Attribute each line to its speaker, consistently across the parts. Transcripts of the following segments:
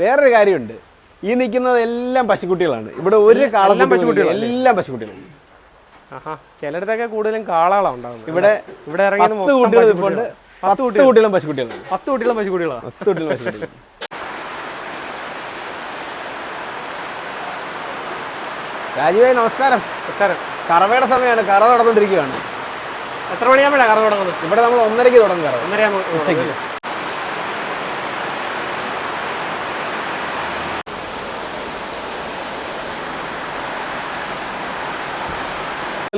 Speaker 1: വേറൊരു കാര്യമുണ്ട്. ഈ നിൽക്കുന്നത് എല്ലാം പശുക്കുട്ടികളാണ്. ഇവിടെ ഒരു കാളം
Speaker 2: പശുക്കുട്ടികളല്ലേ?
Speaker 1: എല്ലാം പശുക്കുട്ടികളാണ്
Speaker 2: ചിലയിടത്തൊക്കെ കൂടുതലും കാളകളാണ് ഉണ്ടാകുന്നത്
Speaker 1: ഇവിടെ
Speaker 2: ഇവിടെ ഇറങ്ങിയത്
Speaker 1: പത്ത് കുട്ടികൾ കുട്ടികളും പശുക്കുട്ടികളാണ്
Speaker 2: പത്ത് കുട്ടികളും പശുക്കുട്ടികളാണ്
Speaker 1: പത്ത് കുട്ടികളും പശുക്കുട്ടികളും. രാജീവേ നമസ്കാരം.
Speaker 2: നമസ്കാരം.
Speaker 1: കറവയുടെ സമയമാണ്. കറ തുടർന്നുകൊണ്ടിരിക്കുകയാണ്
Speaker 2: എത്ര മണിയാകുമ്പോഴാണ് കറ തുടങ്ങുന്നത്?
Speaker 1: ഇവിടെ നമ്മൾ ഒന്നരയ്ക്ക് തുടങ്ങും കറ.
Speaker 2: ഒന്നരയാകുമ്പോൾ ഉച്ചയ്ക്ക്.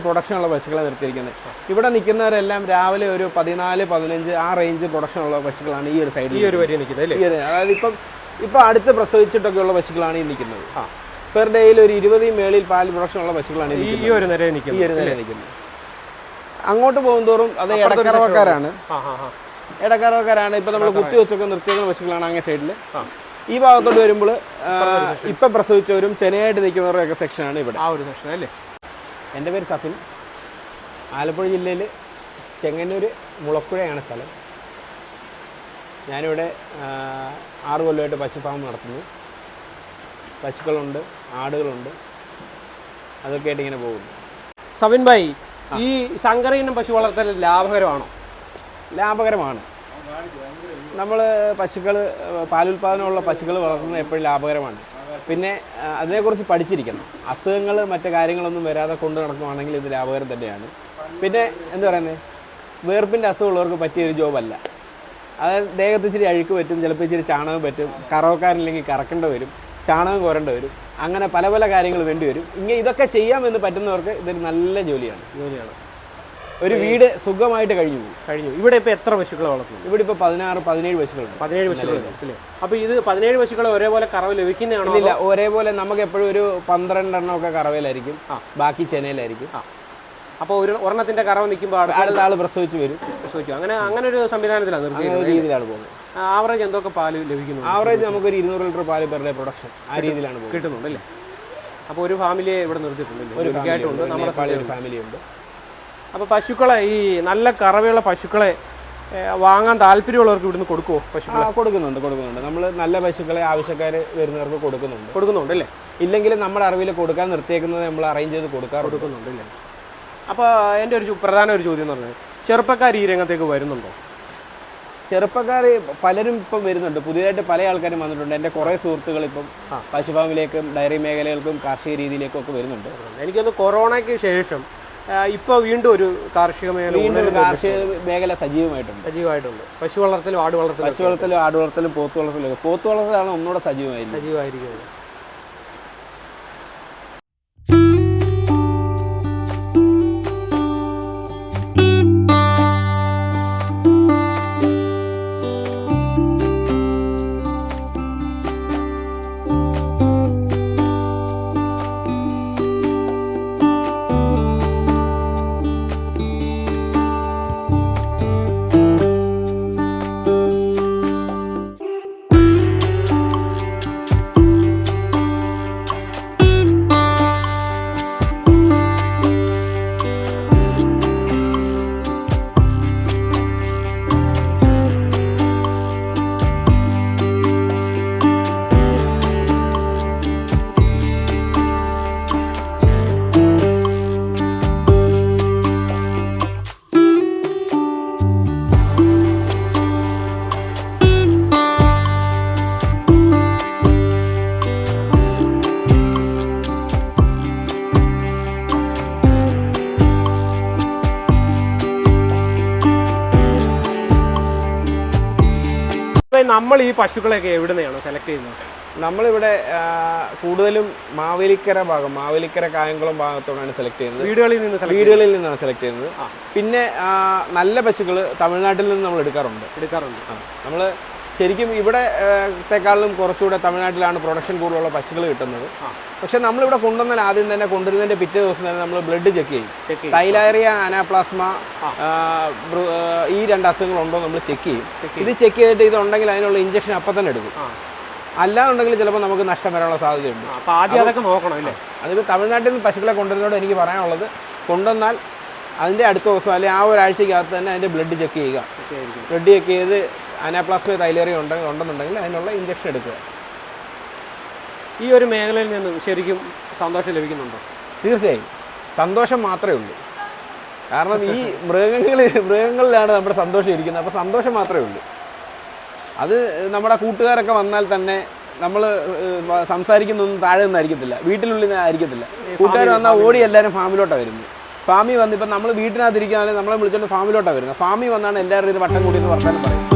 Speaker 1: പ്രൊഡക്ഷൻ ഉള്ള പശുക്കളെ നിർത്തിയിരിക്കുന്നത്. ഇവിടെ നിൽക്കുന്നവരെല്ലാം രാവിലെ ഒരു പതിനാല് പതിനഞ്ച് ആ റേഞ്ച് പ്രൊഡക്ഷൻ ഉള്ള പശുക്കളാണ് ഈ ഒരു സൈഡിൽ
Speaker 2: ഈ ഒരു വരി നിൽക്കുന്നത്
Speaker 1: ഈ ഒരു അതായത് ഇപ്പം ഇപ്പം അടുത്ത് പ്രസവിച്ചിട്ടൊക്കെയുള്ള പശുക്കളാണ് ഈ നിൽക്കുന്നത്.
Speaker 2: ആ.
Speaker 1: പെർ ഡേയിൽ ഒരു ഇരുപത് മേളിൽ പാൽ പ്രൊഡക്ഷൻ ഉള്ള പശുക്കളാണ് ഈ
Speaker 2: ഈ
Speaker 1: നിൽക്കുന്നത്.
Speaker 2: ഈ ഒരു നിരയിൽ
Speaker 1: ഈ
Speaker 2: നിൽക്കുന്നത്.
Speaker 1: ഒരു അങ്ങോട്ട് പോകുന്തോറും അത് ഇടക്കറവക്കാരാണ് ഇടക്കറവക്കാരാണ് ഇപ്പം നമ്മൾ കുത്തി വെച്ചൊക്കെ നിർത്തിയേക്കുന്ന പശുക്കളാണ് അങ്ങേ സൈഡിൽ
Speaker 2: ആ.
Speaker 1: ഈ ഭാഗത്തോട്ട് വരുമ്പോൾ ഇപ്പം പ്രസവിച്ചവരും ചെനയായിട്ട് നിൽക്കുന്നവരൊക്കെ സെക്ഷനാണ് ഇവിടെ.
Speaker 2: ആ ഒരു സെക്ഷൻ അല്ലേ?
Speaker 1: എന്റെ പേര് സഫിൻ. ആലപ്പുഴ ജില്ലയിൽ ചെങ്ങന്നൂർ മുളക്കുഴയാണ് സ്ഥലം. ഞാനിവിടെ ആറ് കൊല്ലമായിട്ട് പശു ഫാം നടത്തുന്നു. പശുക്കളുണ്ട് ആടുകളുണ്ട്. അതൊക്കെ ആയിട്ട് ഇങ്ങനെ പോകുന്നു.
Speaker 2: സവിൻ ഭായി ഈ ശങ്കരയിനം പശു വളർത്തൽ ലാഭകരമാണോ?
Speaker 1: ലാഭകരമാണ്. നമ്മൾ പശുക്കൾ പാലുൽപാദനമുള്ള പശുക്കൾ വളർത്തുന്നത് എപ്പോഴും ലാഭകരമാണ്. പിന്നെ അതിനെക്കുറിച്ച് പഠിച്ചിരിക്കണം. അസുഖങ്ങൾ മറ്റു കാര്യങ്ങളൊന്നും വരാതെ കൊണ്ട് നടക്കുകയാണെങ്കിൽ ഇത് ലാഭകരം തന്നെയാണ്. പിന്നെ എന്താ പറയുന്നത് വേർപ്പിന്റെ അസുഖമുള്ളവർക്ക് പറ്റിയൊരു ജോബല്ല. അതായത് ദേഹത്ത് ഇച്ചിരി അഴുക്ക് പറ്റും ചിലപ്പോൾ ഇച്ചിരി ചാണകം പറ്റും കറവക്കാരില്ലെങ്കിൽ കറക്കേണ്ടി വരും ചാണകം കോരേണ്ടി വരും അങ്ങനെ പല പല കാര്യങ്ങൾ വേണ്ടി വരും. ഇങ്ങനെ ഇതൊക്കെ ചെയ്യാമെന്ന് പറ്റുന്നവർക്ക് ഇതൊരു നല്ല ജോലിയാണ്.
Speaker 2: ജോലിയാണ്.
Speaker 1: ഒരു വീട് സുഖമായിട്ട് കഴിഞ്ഞു
Speaker 2: കഴിഞ്ഞു ഇവിടെ ഇപ്പോൾ എത്ര പശുക്കളെ വളർത്തുന്നു
Speaker 1: ഇവിടെ ഇപ്പോൾ പതിനാറ് പതിനേഴ് പശുക്കളുണ്ട്
Speaker 2: പതിനേഴ് പശുക്കളുണ്ട് അല്ലേ? അപ്പോൾ ഇത് പതിനേഴ് പശുക്കളെ ഒരേപോലെ കറവ് ലഭിക്കുന്നതാണോ
Speaker 1: ഇല്ല ഒരേപോലെ നമുക്ക് എപ്പോഴും ഒരു പന്ത്രണ്ടെണ്ണം ഒക്കെ കറവയിലായിരിക്കും ബാക്കി ചെനയിലായിരിക്കും.
Speaker 2: അപ്പോൾ ഒരു ഒരെണ്ണത്തിന്റെ കറവ് നിൽക്കുമ്പോൾ അടുത്ത
Speaker 1: ആൾ പ്രസവിച്ച് വരും.
Speaker 2: പ്രസവിച്ചു. അങ്ങനെ അങ്ങനെ ഒരു സംവിധാനത്തിലാണ്
Speaker 1: രീതിയിലാണ് പോകുന്നത്.
Speaker 2: ആവറേജ് എന്തൊക്കെ പാൽ ലഭിക്കുന്നു
Speaker 1: ആവറേജ് നമുക്കൊരു ഇരുന്നൂറ് ലിറ്റർ പാൽ പെർ ഡേ പ്രൊഡക്ഷൻ ആ രീതിയിലാണ് പോകുന്നത്.
Speaker 2: കിട്ടുന്നുണ്ട് അല്ലേ? അപ്പോൾ ഒരു ഫാമിലിയെ ഇവിടെ നിർത്തിയിട്ടുണ്ട്
Speaker 1: ഒരു
Speaker 2: നമ്മുടെ
Speaker 1: ഒരു ഫാമിലി ഉണ്ട്.
Speaker 2: അപ്പോൾ പശുക്കളെ ഈ നല്ല കറവയുള്ള പശുക്കളെ വാങ്ങാൻ താല്പര്യമുള്ളവർക്ക് ഇവിടുന്ന് കൊടുക്കുമോ പശു
Speaker 1: കൊടുക്കുന്നുണ്ട് കൊടുക്കുന്നുണ്ട്. നമ്മൾ നല്ല പശുക്കളെ ആവശ്യക്കാർ വരുന്നവർക്ക് കൊടുക്കുന്നുണ്ട്.
Speaker 2: കൊടുക്കുന്നുണ്ട് അല്ലേ?
Speaker 1: ഇല്ലെങ്കിൽ നമ്മുടെ അറിവിൽ കൊടുക്കാൻ നിർത്തിയേക്കുന്നത് നമ്മൾ അറേഞ്ച് ചെയ്ത് കൊടുക്കാൻ
Speaker 2: കൊടുക്കുന്നുണ്ട് അല്ലേ? അപ്പോൾ എന്റെ ഒരു പ്രധാന ഒരു ചോദ്യം എന്ന് പറഞ്ഞത് ചെറുപ്പക്കാർ ഈ രംഗത്തേക്ക് വരുന്നുണ്ടോ?
Speaker 1: ചെറുപ്പക്കാർ പലരും ഇപ്പം വരുന്നുണ്ട്. പുതിയതായിട്ട് പല ആൾക്കാരും വന്നിട്ടുണ്ട്. എന്റെ കുറേ സുഹൃത്തുക്കൾ ഇപ്പം പശുഫാമിലേക്കും ഡയറി മേഖലകൾക്കും കാർഷിക രീതിയിലേക്കും ഒക്കെ വരുന്നുണ്ട്.
Speaker 2: എനിക്കൊന്ന് കൊറോണയ്ക്ക് ശേഷം ഇപ്പോൾ വീണ്ടും ഒരു കാർഷിക മേഖല
Speaker 1: വീണ്ടും കാർഷിക മേഖല സജീവമായിട്ടുണ്ട്.
Speaker 2: സജീവമായിട്ടുണ്ട്. പശു വളർത്തലും ആട് വളർത്തലും
Speaker 1: പശു വളർത്തലും ആട് വളർത്തലും പോത്ത് വളർത്തലും പോത്ത് വളർത്തലാണ് ഒന്നുകൂടെ സജീവമായിരിക്കും
Speaker 2: സജീവമായിരിക്കുന്നത്. നമ്മൾ ഈ പശുക്കളെയൊക്കെ എവിടുന്നെയാണ് സെലക്ട് ചെയ്യുന്നത്?
Speaker 1: നമ്മളിവിടെ കൂടുതലും മാവേലിക്കര ഭാഗം മാവേലിക്കര കായംകുളം ഭാഗത്തോടാണ് സെലക്ട് ചെയ്യുന്നത്.
Speaker 2: വീടുകളിൽ നിന്ന്
Speaker 1: വീടുകളിൽ നിന്നാണ് സെലക്ട് ചെയ്യുന്നത്. പിന്നെ നല്ല പശുക്കൾ തമിഴ്നാട്ടിൽ നിന്ന് നമ്മൾ എടുക്കാറുണ്ട്.
Speaker 2: എടുക്കാറുണ്ട്.
Speaker 1: നമ്മൾ ശരിക്കും ഇവിടെ ആ, ത്തെക്കാളും കുറച്ചുകൂടെ തമിഴ്നാട്ടിലാണ് പ്രൊഡക്ഷൻ കൂടുതലുള്ള പശുക്കൾ കിട്ടുന്നത്. പക്ഷെ നമ്മളിവിടെ കൊണ്ടുവന്നാൽ ആദ്യം തന്നെ കൊണ്ടുവരുന്നതിന്റെ പിറ്റേ ദിവസം തന്നെ നമ്മൾ ബ്ലഡ് ചെക്ക് ചെയ്യും.
Speaker 2: ചെയ്യും.
Speaker 1: അനാപ്ലാസ്മ ഈ രണ്ട് അസുഖങ്ങളുണ്ടോ നമ്മൾ ചെക്ക് ചെയ്യും. ഇത് ചെക്ക് ചെയ്തിട്ട് ഇതുണ്ടെങ്കിൽ അതിനുള്ള ഇഞ്ചക്ഷൻ അപ്പം തന്നെ എടുക്കും. അല്ലാന്നുണ്ടെങ്കിൽ ചിലപ്പോൾ നമുക്ക് നഷ്ടം വരാനുള്ള സാധ്യതയുണ്ട്.
Speaker 2: അപ്പോൾ ആദ്യം അതൊക്കെ നോക്കണം അല്ലേ?
Speaker 1: അതിപ്പോൾ തമിഴ്നാട്ടിൽ നിന്ന് പശുക്കളെ കൊണ്ടുവരുന്നതോട് എനിക്ക് പറയാനുള്ളത് കൊണ്ടുവന്നാൽ അതിന്റെ അടുത്ത ദിവസം അല്ലെങ്കിൽ ആ ഒരാഴ്ചക്കകത്ത് തന്നെ അതിന്റെ ബ്ലഡ് ചെക്ക് ചെയ്യുക. ബ്ലഡ് ചെക്ക് ചെയ്ത് അനാപ്ലാസ്മ തൈലേറിയ ഉണ്ടെങ്കിൽ ഉണ്ടെന്നുണ്ടെങ്കിൽ അതിനുള്ള ഇഞ്ചക്ഷൻ എടുക്കുക.
Speaker 2: ഈ ഒരു മേഖലയിൽ നിന്ന് ശരിക്കും സന്തോഷം ലഭിക്കുന്നുണ്ടോ?
Speaker 1: തീർച്ചയായും. സന്തോഷം മാത്രമേ ഉള്ളൂ. കാരണം ഈ മൃഗങ്ങളിൽ മൃഗങ്ങളിലാണ് നമ്മുടെ സന്തോഷം ഇരിക്കുന്നത്. അപ്പോൾ സന്തോഷം മാത്രമേ ഉള്ളൂ. അത് നമ്മുടെ കൂട്ടുകാരൊക്കെ വന്നാൽ തന്നെ നമ്മൾ സംസാരിക്കുന്നൊന്നും താഴെ നിന്നായിരിക്കത്തില്ല വീട്ടിനുള്ളിൽ നിന്നായിരിക്കത്തില്ല കൂട്ടുകാർ വന്നാൽ ഓടി എല്ലാവരും ഫാമിലോട്ടാണ് വരുന്നത്. ഫാമി വന്ന് ഇപ്പം നമ്മൾ വീട്ടിനകത്തിരിക്കുകയാണെങ്കിൽ നമ്മളെ വിളിച്ചോണ്ട് ഫാമിലോട്ടാണ് വരുന്നത്. ഫാമി വന്നാണ് എല്ലാവരും ഇത് വട്ടം കൂടി എന്ന് വർത്താനം പറയും.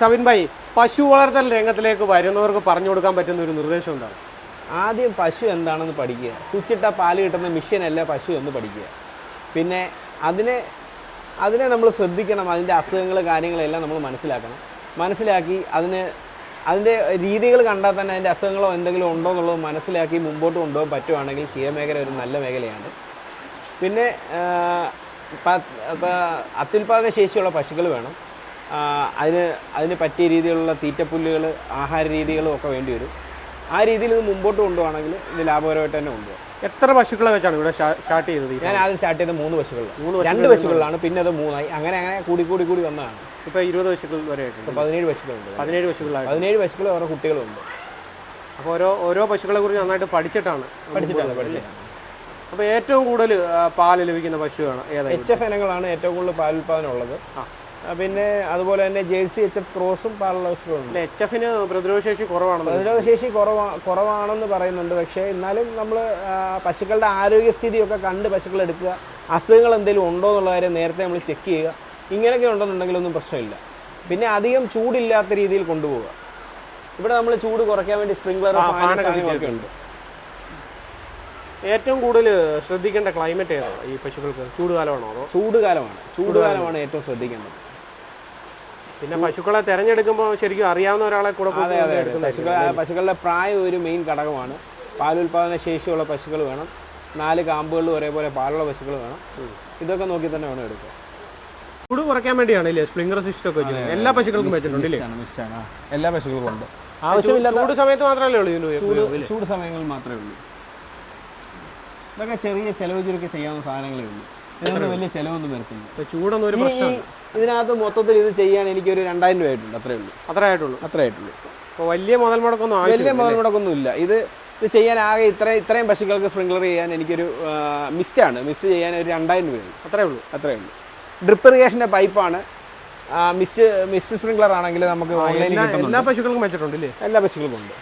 Speaker 2: സബിൻ ഭായി പശു വളർത്തൽ രംഗത്തിലേക്ക് വരുന്നവർക്ക് പറഞ്ഞു കൊടുക്കാൻ പറ്റുന്ന ഒരു നിർദ്ദേശം എന്താണ്?
Speaker 1: ആദ്യം പശു എന്താണെന്ന് പഠിക്കുക. സ്വിച്ചിട്ട പാൽ കിട്ടുന്ന മിഷ്യനല്ല പശു എന്ന് പഠിക്കുക. പിന്നെ അതിനെ അതിനെ നമ്മൾ ശ്രദ്ധിക്കണം. അതിന്റെ അസുഖങ്ങൾ കാര്യങ്ങളെല്ലാം നമ്മൾ മനസ്സിലാക്കണം. മനസ്സിലാക്കി അതിന് അതിന്റെ രീതികൾ കണ്ടാൽ തന്നെ അതിന്റെ അസുഖങ്ങളോ എന്തെങ്കിലും ഉണ്ടോ എന്നുള്ളത് മനസ്സിലാക്കി മുമ്പോട്ട് കൊണ്ടുപോകാൻ പറ്റുവാണെങ്കിൽ ക്ഷീരമേഖല ഒരു നല്ല മേഖലയാണ്. പിന്നെ അത്യുൽപാദന ശേഷിയുള്ള പശുക്കൾ വേണം. അതിന് അതിന് പറ്റിയ രീതിയിലുള്ള തീറ്റപ്പുല്ലുകൾ ആഹാര രീതികളും ഒക്കെ വേണ്ടി വരും. ആ രീതിയിൽ ഇത് മുമ്പോട്ട് കൊണ്ടുപോകണമെങ്കിൽ ഇത് ലാഭകരമായിട്ട് തന്നെ കൊണ്ടുപോകാം
Speaker 2: എത്ര പശുക്കളെ വെച്ചാണ് ഇവിടെ സ്റ്റാർട്ട് ചെയ്തത്
Speaker 1: ഞാൻ ആദ്യം സ്റ്റാർട്ട് ചെയ്ത മൂന്ന്
Speaker 2: പശുക്കൾ
Speaker 1: രണ്ട് പശുക്കളിലാണ് പിന്നെ അത് മൂന്നായി. അങ്ങനെ അങ്ങനെ കൂടി കൂടി കൂടി വന്നതാണ്.
Speaker 2: ഇപ്പോൾ ഇരുപത് പശുക്കൾ വരെ
Speaker 1: പതിനേഴ് പശുക്കളുണ്ട്.
Speaker 2: പതിനേഴ് പശുക്കളാണ്
Speaker 1: പതിനേഴ് പശുക്കൾ ഓരോ കുട്ടികളുണ്ട്.
Speaker 2: അപ്പോൾ ഓരോ ഓരോ പശുക്കളെ കുറിച്ച് നന്നായിട്ട് പഠിച്ചിട്ടാണ്
Speaker 1: പഠിച്ചിട്ടാണ് പഠിച്ചിട്ടാണ്.
Speaker 2: അപ്പോൾ ഏറ്റവും കൂടുതൽ പാൽ പാൽ ലഭിക്കുന്ന പശുവാണ് ഏതാണ്
Speaker 1: എച്ച് എഫ് ഇനങ്ങളാണ് ഏറ്റവും കൂടുതൽ പാൽ പാലുൽപാദനം ഉള്ളത്.
Speaker 2: ആ.
Speaker 1: പിന്നെ അതുപോലെ തന്നെ ജേഴ്സി എച്ച് എഫ് ക്രോസും പാലുള്ള
Speaker 2: എച്ച് എഫിന് പ്രതിരോധശേഷി കുറവാണ്
Speaker 1: പ്രതിരോധശേഷി കുറവാ കുറവാണെന്ന് പറയുന്നുണ്ട്. പക്ഷേ എന്നാലും നമ്മൾ പശുക്കളുടെ ആരോഗ്യസ്ഥിതിയൊക്കെ കണ്ട് പശുക്കൾ എടുക്കുക. അസുഖങ്ങൾ എന്തെങ്കിലും ഉണ്ടോ എന്നുള്ള കാര്യം നേരത്തെ നമ്മൾ ചെക്ക് ചെയ്യുക. ഇങ്ങനെയൊക്കെ ഉണ്ടെന്നുണ്ടെങ്കിൽ ഒന്നും പ്രശ്നമില്ല. പിന്നെ അധികം ചൂടില്ലാത്ത രീതിയിൽ കൊണ്ടുപോവുക. ഇവിടെ നമ്മൾ ചൂട് കുറയ്ക്കാൻ വേണ്ടി സ്പ്രിംഗ്ലർ ഒക്കെ ഉണ്ട്.
Speaker 2: ഏറ്റവും കൂടുതൽ ശ്രദ്ധിക്കേണ്ട ക്ലൈമറ്റ് ഏതാണ് ഈ പശുക്കൾക്ക്? ചൂടുകാലമാണോ അതോ?
Speaker 1: ചൂടുകാലമാണ്. ചൂടുകാലമാണ് ഏറ്റവും ശ്രദ്ധിക്കേണ്ടത്.
Speaker 2: പിന്നെ പശുക്കളെ തിരഞ്ഞെടുക്കുമ്പോൾ ശരിക്കും അറിയാവുന്ന ഒരാളെ കൂടെ
Speaker 1: പശുക്കളുടെ പ്രായം ഒരു മെയിൻ ഘടകമാണ്. പാലുൽപാദന ശേഷിയുള്ള പശുക്കൾ വേണം. നാല് കാമ്പുകളിൽ ഒരേപോലെ പാലുള്ള പശുക്കൾ വേണം. ഇതൊക്കെ നോക്കി തന്നെ വേണം എടുക്കുക.
Speaker 2: ചൂട് കുറയ്ക്കാൻ വേണ്ടിയാണ് ഇല്ലേ സ്പ്രിംഗർ സിസ്റ്റം ഒക്കെ എല്ലാ പശുക്കൾക്കും വെച്ചിട്ടുണ്ട്
Speaker 1: എല്ലാ പശുക്കൾക്കും ഉണ്ട്. ആവശ്യമില്ല
Speaker 2: ചൂട് സമയത്ത് മാത്രമല്ലേ ഉള്ളൂ
Speaker 1: ചൂട് ചൂട് സമയങ്ങളിൽ മാത്രമേ ഉള്ളൂ. ഇതൊക്കെ ചെറിയ ചെലവ് ചുരുക്കി ചെയ്യാവുന്ന സാധനങ്ങളേ ഉള്ളൂ. വലിയ ചെലവൊന്നും വരുത്തില്ല.
Speaker 2: ചൂടൊന്നും ഒരു പ്രശ്നം
Speaker 1: ഇതിനകത്ത് മൊത്തത്തിൽ ഇത് ചെയ്യാൻ എനിക്കൊരു രണ്ടായിരം രൂപ ആയിട്ടുണ്ട് അത്രേ ഉള്ളൂ.
Speaker 2: അത്രേ ആയിട്ടുള്ളൂ
Speaker 1: അത്രേ ആയിട്ടുള്ളൂ.
Speaker 2: അപ്പോൾ വലിയ മുതൽ മുടക്കൊന്നും
Speaker 1: വലിയ മുതൽ മുടക്കൊന്നും ഇല്ല. ഇത് ഇത് ചെയ്യാൻ ആകെ ഇത്രയും ഇത്രയും പശുക്കൾക്ക് സ്പ്രിംഗ്ലർ ചെയ്യാൻ എനിക്കൊരു മിസ്റ്റാണ് മിസ്റ്റ് ചെയ്യാൻ ഒരു രണ്ടായിരം രൂപയുള്ളൂ
Speaker 2: അത്രേ ഉള്ളൂ.
Speaker 1: അത്രേ ഉള്ളൂ. ഡ്രിപ്പ് ഇറിഗേഷന്റെ പൈപ്പാണ് മിസ്റ്റ് മിസ്റ്റ് സ്പ്രിംഗ്ലർ ആണെങ്കിൽ നമുക്ക് ഓൺലൈനിൽ
Speaker 2: എല്ലാ പശുക്കൾക്കും വെച്ചിട്ടുണ്ട് ഇല്ലേ?
Speaker 1: എല്ലാ പശുക്കൾക്കും ഉണ്ട്.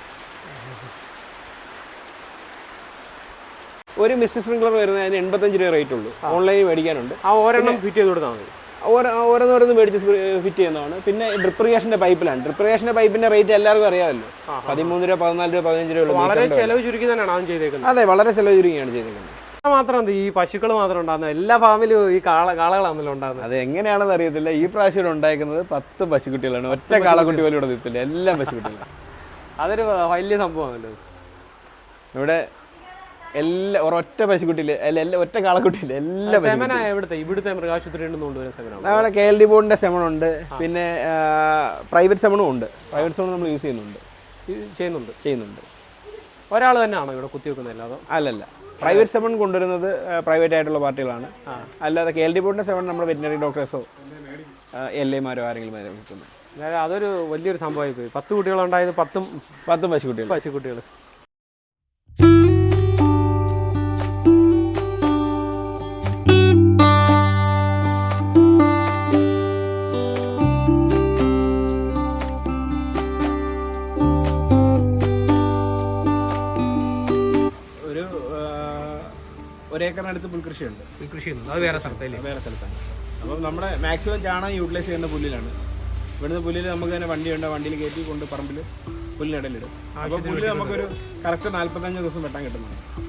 Speaker 1: ഒരു മിസ്റ്റ് സ്പ്രിംഗ്ലർ വരുന്നതിന് എൺപത്തഞ്ച് രൂപ റേറ്റ് ഉള്ളൂ. ഓൺലൈനിൽ മേടിക്കാനുണ്ട്.
Speaker 2: ആ ഒരെണ്ണം ഫിറ്റ് ചെയ്ത് കൊടുത്താൽ മതി.
Speaker 1: ഓരോ ഓരോന്നോരോന്ന് മേടിച്ച് ഫിറ്റ് ചെയ്യുന്നതാണ്. പിന്നെ ഡ്രിപ്പ് ഇറിഗേഷന്റെ പൈപ്പിലാണ് ഡ്രിപ്പ് ഇറിഗേഷന്റെ പൈപ്പിന്റെ റേറ്റ് എല്ലാവർക്കും അറിയാമല്ലോ. പതിമൂന്ന് രൂപ പതിനാല് രൂപ പതിനഞ്ച് രൂപ
Speaker 2: വളരെ ചെലവ് ചുരുക്കി തന്നെയാണ് ചെയ്തേക്കുന്നത്.
Speaker 1: അതെ വളരെ ചെലവ് ചുരുങ്ങിയാണ് ചെയ്തിരിക്കുന്നത്
Speaker 2: ഇത് മാത്രം ഈ പശുക്കൾ മാത്രം ഉണ്ടാകുന്നത്? എല്ലാ ഫാമിലും ഈ കാള കാളകളാണല്ലോ ഉണ്ടാകുന്നത്.
Speaker 1: അത് എങ്ങനെയാണെന്ന് അറിയത്തില്ല. ഈ പ്രാവശ്യം ഉണ്ടായിരിക്കുന്നത് പത്ത് പശുക്കുട്ടികളാണ്. ഒറ്റ കാളക്കുട്ടി പോലും ഇവിടെ നിൽപ്പില്ല എല്ലാം പശുക്കുട്ടികളാണ്
Speaker 2: അതൊരു വലിയ സംഭവമാണല്ലോ.
Speaker 1: ഇവിടെ എല്ലാ ഒരൊറ്റ പശുക്കുട്ടിയില്ല അല്ല എല്ലാ ഒറ്റ കാളക്കുട്ടിയില്ല എല്ലാ പശു
Speaker 2: സെമന എവിടുത്തെ? ഇവിടുത്തെ മൃഗാശുപത്രിയിൽ നിന്ന് കൊണ്ടുവരുന്ന സെമനാണ്
Speaker 1: നമ്മുടെ കെ എൽ ഡി ബോർഡിന്റെ സെമണുണ്ട്. പിന്നെ പ്രൈവറ്റ് സെമണും ഉണ്ട്. പ്രൈവറ്റ് സെമൺ നമ്മൾ യൂസ് ചെയ്യുന്നുണ്ട്.
Speaker 2: ചെയ്യുന്നുണ്ട്.
Speaker 1: ചെയ്യുന്നുണ്ട്.
Speaker 2: ഒരാൾ തന്നെയാണോ ഇവിടെ കുത്തിവെക്കുന്നത് അല്ലാതെ?
Speaker 1: അല്ലല്ല. പ്രൈവറ്റ് സെമൺ കൊണ്ടുവരുന്നത് പ്രൈവറ്റ് ആയിട്ടുള്ള പാർട്ടികളാണ്. അല്ലാതെ കെ എൽ ഡി ബോർഡിന്റെ സെമൺ നമ്മൾ വെറ്റിനറി ഡോക്ടേഴ്സോ എൽ എമാരോ ആരെങ്കിലും
Speaker 2: അതൊരു വലിയൊരു സംഭവമായി പോയി പത്ത് കുട്ടികളുണ്ടായത് പത്തും
Speaker 1: പത്തും പശുക്കുട്ടികൾ
Speaker 2: പശുക്കുട്ടികൾ
Speaker 1: ഒരേക്കറിനടുത്ത് പുൽകൃഷിയുണ്ട്.
Speaker 2: കൃഷി ചെയ്യുന്നത് അത് വേറെ സ്ഥലത്തല്ലേ?
Speaker 1: വേറെ സ്ഥലത്താണ്. അപ്പം നമ്മുടെ മാക്സിമം ചാണകം യൂട്ടിലൈസ് ചെയ്യുന്ന പുല്ലിലാണ്. ഇവിടുന്ന് പുല്ലിൽ നമുക്ക് തന്നെ വണ്ടി വണ്ടിയുണ്ട് വണ്ടിയിൽ കയറ്റി കൊണ്ട് പറമ്പിൽ പുല്ലിനിടയിലിടും. അപ്പോൾ പുല്ല് നമുക്കൊരു കറക്റ്റ് നാൽപ്പത്തഞ്ച് ദിവസം വെട്ടാൻ കിട്ടുന്നുണ്ട്.